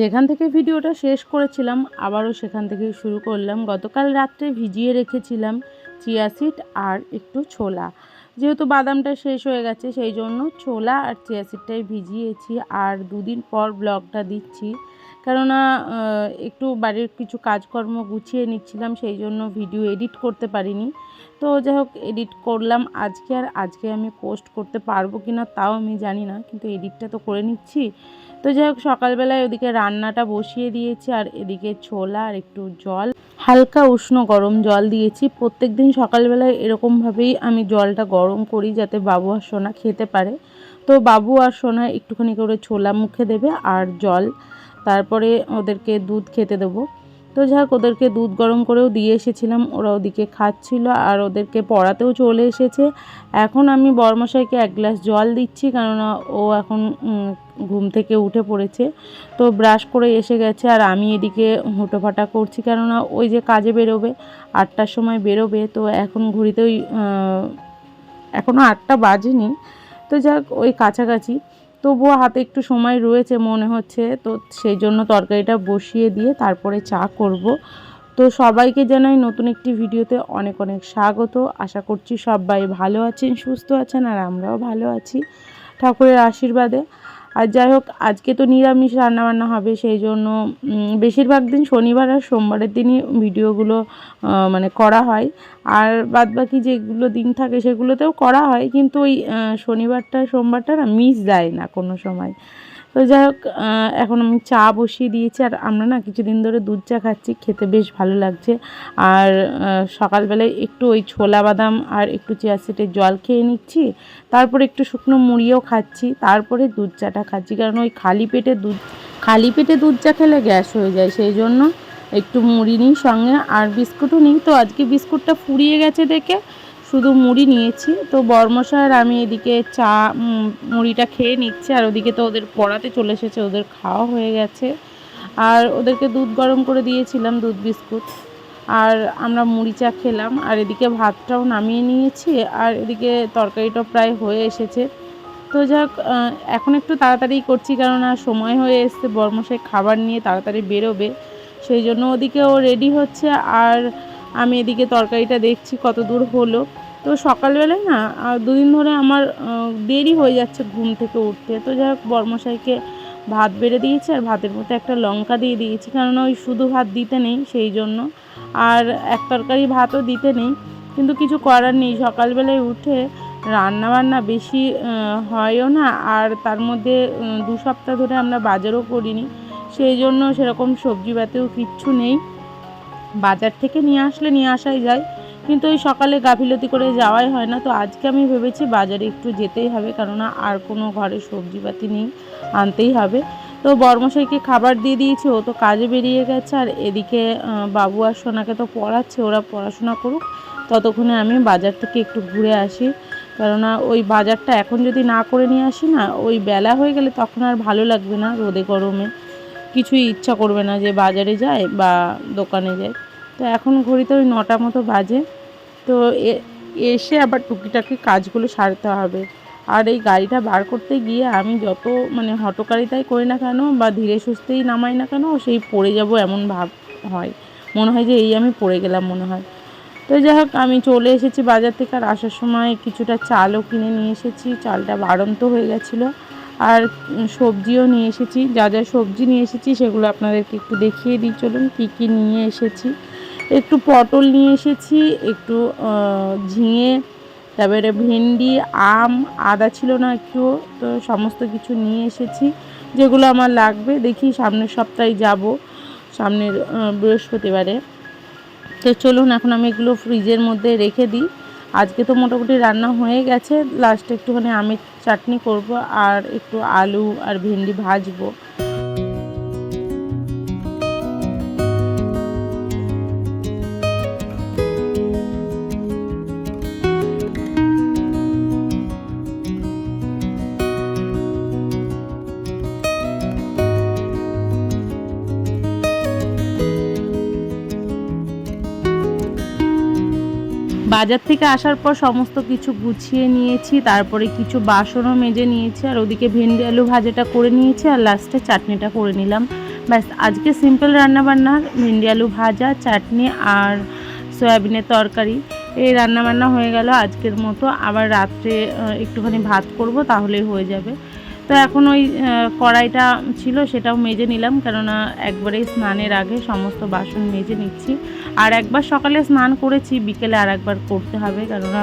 যেখান থেকে ভিডিওটা শেষ করেছিলাম, আবারও সেখান থেকেই শুরু করলাম। গতকাল রাত্রে ভিজিয়ে রেখেছিলাম চিয়া সিড আর একটু ছোলা। যেহেতু বাদামটা শেষ হয়ে গেছে, সেই জন্য ছোলা আর চিয়া সিডটাই ভিজিয়েছি আর দুদিন পর ব্লগটা দিচ্ছি। কেননা একটু বাড়ির কিছু কাজকর্ম গুছিয়ে নিচ্ছিলাম, সেই জন্য ভিডিও এডিট করতে পারিনি। তো যাই হোক, এডিট করলাম আজকে আর আজকে আমি পোস্ট করতে পারব কি না তাও আমি জানি না, কিন্তু এডিটটা তো করে নিচ্ছি। তো যাই হোক, সকালবেলায় ওদিকে রান্নাটা বসিয়ে দিয়েছি, আর এদিকে ছোলা আর একটু জল। হালকা উষ্ণ গরম জল দিয়েছি। প্রত্যেক দিন সকালবেলায় এরকমভাবেই আমি জলটা গরম করি যাতে বাবু আর সোনা খেতে পারে। তো বাবু আর সোনা একটুখানি করে ছোলা মুখে দেবে আর জল। তারপরে ওদেরকে দুধ খেতে দেবো। তো যাক, ওদেরকে দুধ গরম করেও দিয়ে এসেছিলাম। ওরা ওদিকে খাচ্ছিল আর ওদেরকে পড়াতেও চলে এসেছে। এখন আমি বরমশাইকে এক গ্লাস জল দিচ্ছি, কেননা ও এখন ঘুম থেকে উঠে পড়েছে। তো ব্রাশ করে এসে গেছে আর আমি এদিকে হুটোফাটা করছি, কেননা ওই যে কাজে বেরোবে, আটটার সময় বেরোবে। তো এখন ঘড়িতে ওই এখনও আটটা বাজেনি। তো যাক, ওই কাছাকাছি। তবুও হাতে একটু সময় রয়েছে মনে হচ্ছে। তো সেই জন্য তরকারিটা বসিয়ে দিয়ে তারপরে চা করব। তো সবাইকে জানাই নতুন একটি ভিডিওতে অনেক অনেক স্বাগত। আশা করছি সবাই ভালো আছেন, সুস্থ আছেন, আর আমরাও ভালো আছি। ঠাকুরের আশীর্বাদে। আর যাই হোক, আজকে তো নিরামিষ রান্নাবান্না হবে, সেই জন্য বেশিরভাগ দিন শনিবার আর সোমবারের দিনই ভিডিওগুলো মানে করা হয়। আর বাদবাকি যেগুলো দিন থাকে সেগুলোতেও করা হয়, কিন্তু ওই শনিবারটা সোমবারটা না মিস যায় না কোনো সময়। তো যাই হোক এখন আমি চা বসিয়ে দিয়েছি আর আমরা না কিছুদিন ধরে দুধ চা খাচ্ছি, খেতে বেশ ভালো লাগছে। আর সকালবেলায় একটু ওই ছোলা বাদাম আর একটু চিয়া সিটের জল খেয়ে নিচ্ছি। তারপরে একটু শুকনো মুড়িও খাচ্ছি, তারপরে দুধ চাটা খাচ্ছি। কারণ ওই খালি পেটে দুধ, খালি পেটে দুধ চা খেলে গ্যাস হয়ে যায়, সেই জন্য একটু মুড়ি নিই সঙ্গে আর বিস্কুটও নিই। তো আজকে বিস্কুটটা ফুরিয়ে গেছে দেখে শুধু মুড়ি নিয়েছি। তো বর্মশাই আর আমি এদিকে চা মুড়িটা খেয়ে নিচ্ছি। আর ওদিকে তো ওদের পড়াতে চলে এসেছে, ওদের খাওয়া হয়ে গেছে। আর ওদেরকে দুধ গরম করে দিয়েছিলাম, দুধ বিস্কুট। আর আমরা মুড়ি চা খেলাম। আর এদিকে ভাতটাও নামিয়ে নিয়েছি। আর এদিকে তরকারিটাও প্রায় হয়ে এসেছে। তো যাক এখন একটু তাড়াতাড়ি করছি কেননা সময় হয়ে এসছে। বর্মশাই খাবার নিয়ে তাড়াতাড়ি বেরোবে। সেই জন্য ওদিকে ও রেডি হচ্ছে। আর আমি এদিকে তরকারিটা দেখছি, কত দূর হলো। তো সকালবেলায় না দুদিন ধরে আমার দেরি হয়ে যাচ্ছে ঘুম থেকে উঠতে। তো যাই হোক, বর্মশাইকে ভাত বেড়ে দিয়েছি আর ভাতের মধ্যে একটা লঙ্কা দিয়ে দিয়েছি, কেননা ওই শুধু ভাত দিতে নেই সেই জন্য। আর এক তরকারি ভাতও দিতে নেই, কিন্তু কিছু করার নেই। সকালবেলায় উঠে রান্না বান্না বেশি হয়ও না, আর তার মধ্যে দু সপ্তাহ ধরে আমরা বাজারও করিনি। সেই জন্য সেরকম সবজি পাতেও কিচ্ছু নেই। বাজার থেকে নিয়ে আসলে নিয়ে আসাই যায়। কিন্তু ওই সকালে গাফিলতি করে যাওয়াই হয় না। তো আজকে আমি ভেবেছি বাজারে একটু যেতেই হবে, কেননা আর কোনো ঘরে সবজিপাতি নেই, আনতেই হবে। তো বর্মশাইকে খাবার দিয়ে দিয়েছি, ও তো কাজে বেরিয়ে গেছে। আর এদিকে বাবু আর সোনাকে তো পড়াচ্ছে, ওরা পড়াশোনা করুক। ততক্ষণে আমি বাজার থেকে একটু ঘুরে আসি। কেননা ওই বাজারটা এখন যদি না করে নিয়ে আসি না, ওই বেলা হয়ে গেলে তখন আর ভালো লাগবে না রোদে গরমে। কিছুই ইচ্ছা করবে না যে বাজারে যায় বা দোকানে যায়। তো এখন ঘড়িতে ওই নটা মতো বাজে। তো এসে আবার টুকিটাকি কাজগুলো সারতে হবে। আর এই গাড়িটা বার করতে গিয়ে আমি যত মানে হটকারিতাই করি না কেন বা ধীরে সুস্থেই নামাই না কেন, সেই পড়ে যাব এমন ভাব হয়। মনে হয় যে এই আমি পড়ে গেলাম মনে হয়। তো যাই হোক, আমি চলে এসেছি বাজার থেকে আর আসার সময় কিছুটা চালও কিনে নিয়ে এসেছি। চালটা বাড়ন্ত হয়ে গেছিল। আর সবজিও নিয়ে এসেছি, যা যা সবজি নিয়ে এসেছি সেগুলো আপনাদেরকে একটু দেখিয়ে দিই, চলুন কী কী নিয়ে এসেছি। একটু পটল নিয়ে এসেছি, একটু ঝিঙে, তারপরে ভেন্ডি, আম, আদা ছিল না একটু তো সমস্ত কিছু নিয়ে এসেছি। যেগুলো আমার লাগবে, দেখি সামনের সপ্তাহে যাব, সামনের বৃহস্পতিবারে। তো চলুন, এখন আমি এগুলো ফ্রিজের মধ্যে রেখে দিই। আজকে তো মোটামুটি রান্না হয়ে গেছে। লাস্টে একটুখানি আমের চাটনি করব আর একটু আলু আর ভেন্ডি ভাজবো। বাজার থেকে আসার পর সমস্ত কিছু গুছিয়ে নিয়েছি, তারপরে কিছু বাসনও মেজে নিয়েছি আর ওদিকে ভেন্ডি আলু ভাজাটা করে নিয়েছি আর লাস্টে চাটনিটা করে নিলাম। ব্যাস, আজকে সিম্পল রান্নাবান্নার ভেন্ডি আলু ভাজা, চাটনি আর সয়াবিনের তরকারি। এই রান্নাবান্না হয়ে গেল আজকের মতো। আবার রাত্রে একটুখানি ভাত করব, তাহলেই হয়ে যাবে। তো এখন ওই কড়াইটা ছিল, সেটাও মেজে নিলাম, কেননা একবারেই স্নানের আগে সমস্ত বাসন মেজে নিচ্ছি। আর একবার সকালে স্নান করেছি, বিকেলে আর একবার করতে হবে, কেননা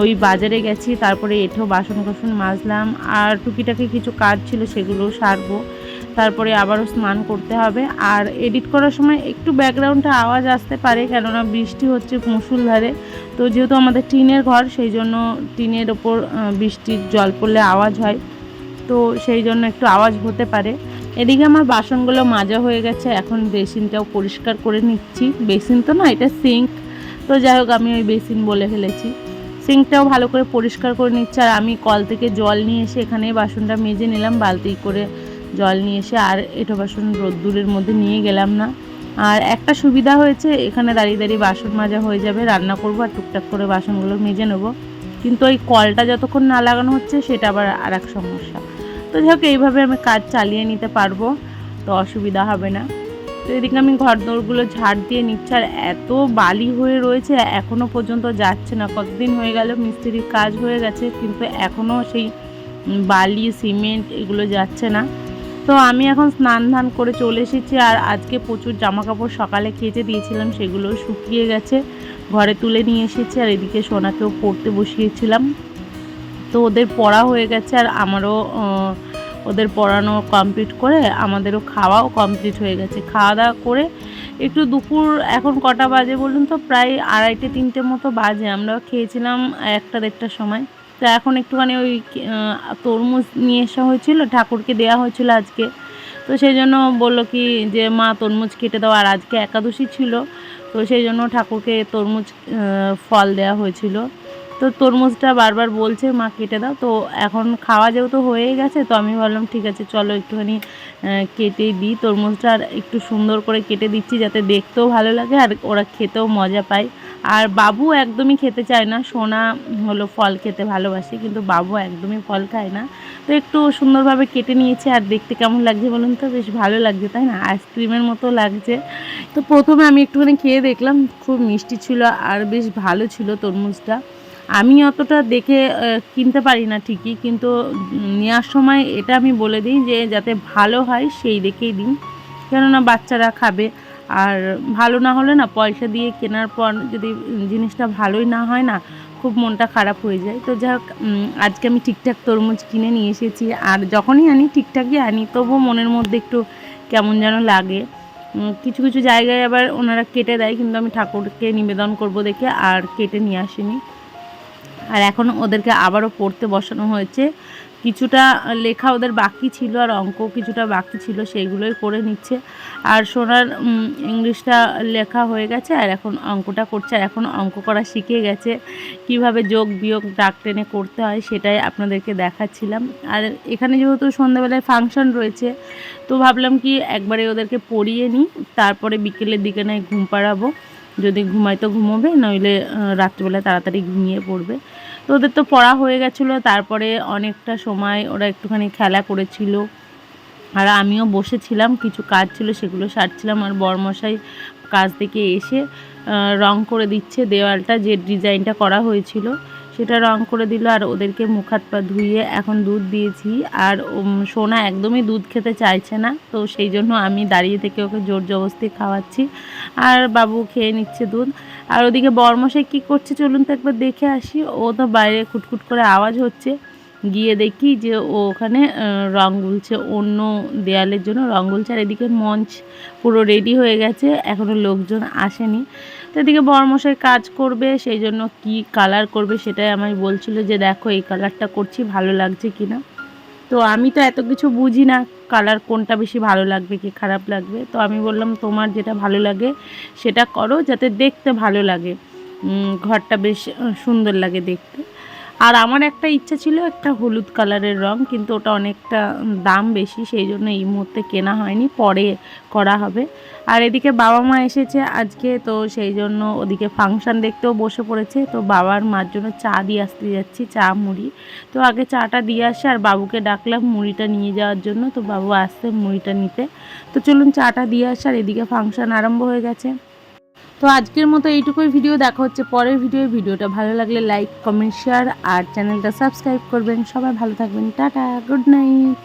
ওই বাজারে গেছি, তারপরে এঠেও বাসন কোসন মাজলাম, আর টুকিটাকি কিছু কাজ ছিল সেগুলোও সারবো। তারপরে আবারও স্নান করতে হবে। আর এডিট করার সময় একটু ব্যাকগ্রাউন্ডে আওয়াজ আসতে পারে, কেননা বৃষ্টি হচ্ছে মুসুলধারে তো যেহেতু আমাদের টিনের ঘর, সেই জন্য টিনের ওপর বৃষ্টির জল পড়লে আওয়াজ হয়। তো সেই জন্য একটু আওয়াজ হতে পারে। এদিকে আমার বাসনগুলো মাজা হয়ে গেছে, এখন বেসিনটাও পরিষ্কার করে নিচ্ছি। বেসিন তো না, এটা সিঙ্ক তো যাই হোক, আমি ওই বেসিন বলে ফেলেছি। সিঙ্কটাও ভালো করে পরিষ্কার করে নিচ্ছি, আর আমি কল থেকে জল নিয়ে এসে এখানে বাসনটা মেজে নিলাম, বালতি করে জল নিয়ে এসে আর এটা বাসন রোদ্দুরের মধ্যে নিয়ে গেলাম না। আর একটা সুবিধা হয়েছে, এখানে দাঁড়িয়ে দাঁড়িয়ে বাসন মাজা হয়ে যাবে, রান্না করব আর টুকটাক করে বাসনগুলো মেজে নেব। কিন্তু ওই কলটা যতক্ষণ না লাগানো হচ্ছে, সেটা আবার আর এক সমস্যা। তো যাই হোক, এইভাবে আমি কাজ চালিয়ে নিতে পারব, তো অসুবিধা হবে না। তো এদিকে আমি ঘর দৌড়গুলো ঝাড় দিয়ে নিচ্ছি, আর এত বালি হয়ে রয়েছে এখনও পর্যন্ত যাচ্ছে না। কতদিন হয়ে গেল, মিস্ত্রির কাজ হয়ে গেছে, কিন্তু এখনও সেই বালি, সিমেন্ট এগুলো যাচ্ছে না। তো আমি এখন স্নান ধান করে চলে এসেছি, আর আজকে প্রচুর জামা কাপড় সকালে কেচে দিয়েছিলাম সেগুলো শুকিয়ে গেছে। ঘরে তুলে নিয়ে এসেছি আর এদিকে সোনাকেও পড়তে বসিয়েছিলাম। তো ওদের পড়া হয়ে গেছে আর আমারও ওদের পড়ানো কমপ্লিট করে আমাদেরও খাওয়াও কমপ্লিট হয়ে গেছে। খাওয়া দাওয়া করে একটু দুপুর, এখন কটা বাজে বলুন তো? প্রায় আড়াইটে, তিনটে মতো বাজে। আমরা খেয়েছিলাম একটা দেড়টার সময়। তো এখন একটুখানি ওই তরমুজ নিয়ে আসা হয়েছিল, ঠাকুরকে দেওয়া হয়েছিল আজকে। তো সেই জন্য বলল কি যে, মা, তরমুজ কেটে দাও। আর আজকে একাদশী ছিল। তো সেই জন্য ঠাকুরকে তরমুজ ফল দেওয়া হয়েছিল। তো তরমুজটা বারবার বলছে, মা, কেটে দাও। তো এখন খাওয়া যেহেতু হয়ে গেছে, তো আমি ভাবলাম, ঠিক আছে, চলো একটুখানি কেটেই দিই তরমুজটা আর একটু সুন্দর করে কেটে দিচ্ছি যাতে দেখতেও ভালো লাগে আর ওরা খেতেও মজা পায়। আর বাবু একদমই খেতে চায় না, সোনা হলো ফল খেতে ভালোবাসে, কিন্তু বাবু একদমই ফল খায় না। তো একটু সুন্দরভাবে কেটে নিয়েছে আর দেখতে কেমন লাগছে বলুন তো? বেশ ভালো লাগছে, তাই না? আইসক্রিমের মতো লাগছে। তো প্রথমে আমি একটুখানি খেয়ে দেখলাম, খুব মিষ্টি ছিল আর বেশ ভালো ছিল তরমুজটা। আমি অতটা দেখে কিনতে পারি না ঠিকই, কিন্তু নেওয়ার সময় এটা আমি বলে দিই যে যাতে ভালো হয় সেই দেখেই দিন কেননা বাচ্চারা খাবে, আর ভালো না হলে না পয়সা দিয়ে কেনার পর যদি জিনিসটা ভালোই না হয় না, খুব মনটা খারাপ হয়ে যায়। তো হোক আজকে আমি ঠিকঠাক তরমুজ কিনে নিয়ে এসেছি, আর যখনই আনি ঠিকঠাকই আনি, তবুও মনের মধ্যে একটু কেমন যেন লাগে। কিছু কিছু জায়গায় আবার ওনারা কেটে দেয়, কিন্তু আমি ঠাকুরকে নিবেদন করব দেখে, আর কেটে নিয়ে আসিনি। আর এখন ওদেরকে আবারও পড়তে বসানো হয়েছে। কিছুটা লেখা ওদের বাকি ছিল আর অঙ্ক কিছুটা বাকি ছিল, সেইগুলোই করে নিচ্ছে। আর সোনার ইংলিশটা লেখা হয়ে গেছে আর এখন অঙ্কটা করছে। আর এখন অঙ্ক করা শিখে গেছে। কীভাবে যোগ, বিয়োগ, ডাক, টেনে করতে হয় সেটাই আপনাদেরকে দেখাচ্ছিলাম। আর এখানে যেহেতু সন্ধ্যাবেলায় ফাংশন রয়েছে, তো ভাবলাম কি একবারে ওদেরকে পড়িয়ে নিই। তারপরে বিকেলের দিকে নয় ঘুম পাড়াবো। যদি ঘুমায় তো ঘুমোবে, নইলে রাত্রিবেলা তাড়াতাড়ি ঘুমিয়ে পড়বে। তো ওদের তো পড়া হয়ে গেছিল, তারপরে অনেকটা সময় ওরা একটুখানি খেলা করেছিল। আর আমিও বসেছিলাম, কিছু কাজ ছিল সেগুলো সারছিলাম, আর বরমশাই কাজ থেকে এসে রং করে দিচ্ছে, দেওয়ালটা যে ডিজাইনটা করা হয়েছিল। সেটা রং করে দিল আর ওদেরকে মুখ হাত পা ধুইয়ে এখন দুধ দিয়েছি। আর সোনা একদমই দুধ খেতে চাইছে না, তো সেই জন্য আমি দাঁড়িয়ে থেকে ওকে জোর জবস্তি খাওয়াচ্ছি। আর বাবু খেয়ে নিচ্ছে দুধ। আর ওদিকে বরমশাই কী করছে চলুন তো একবার দেখে আসি। ও তো বাইরে কুটকুট করে আওয়াজ হচ্ছে। গিয়ে দেখি যে ও ওখানে রং গুলছে। অন্য দেয়ালের জন্য রং গুলছে। আর এদিকে মঞ্চ পুরো রেডি হয়ে গেছে। এখনও লোকজন আসেনি। তো এদিকে কাজ করবে, সেই জন্য কি কালার করবে সেটাই আমায় বলছিল যে দেখো এই কালারটা করছি, ভালো লাগছে কি না তো আমি তো এত কিছু বুঝি না কালার কোনটা বেশি ভালো লাগবে, কি খারাপ লাগবে। তো আমি বললাম, তোমার যেটা ভালো লাগে সেটা করো যাতে দেখতে ভালো লাগে। ঘরটা বেশ সুন্দর লাগে দেখতে। আর আমার একটা ইচ্ছা ছিল একটা হলুদ কালারের রং, কিন্তু ওটা অনেকটা দাম বেশি, সেই জন্য এই মুহূর্তে কেনা হয়নি, পরে করা হবে। আর এদিকে বাবা মা এসেছে আজকে, তো সেই জন্য ওদিকে ফাংশন দেখতেও বসে পড়েছে। তো বাবার মার জন্য চা দিয়ে আসতে যাচ্ছি, চা, মুড়ি। তো আগে চাটা দিয়ে আসে, আর বাবুকে ডাকলাম মুড়িটা নিয়ে যাওয়ার জন্য। তো বাবু আসছে মুড়িটা নিতে। তো চলুন চাটা দিয়ে আসে, আর এদিকে ফাংশন আরম্ভ হয়ে গেছে। তো আজকের মতো এইটুকুই ভিডিও, দেখা হচ্ছে পরের ভিডিও। ভিডিওটা ভালো লাগলে লাইক কমেন্ট শেয়ার আর চ্যানেলটা সাবস্ক্রাইব করবেন। সবাই ভালো থাকবেন। Tata good night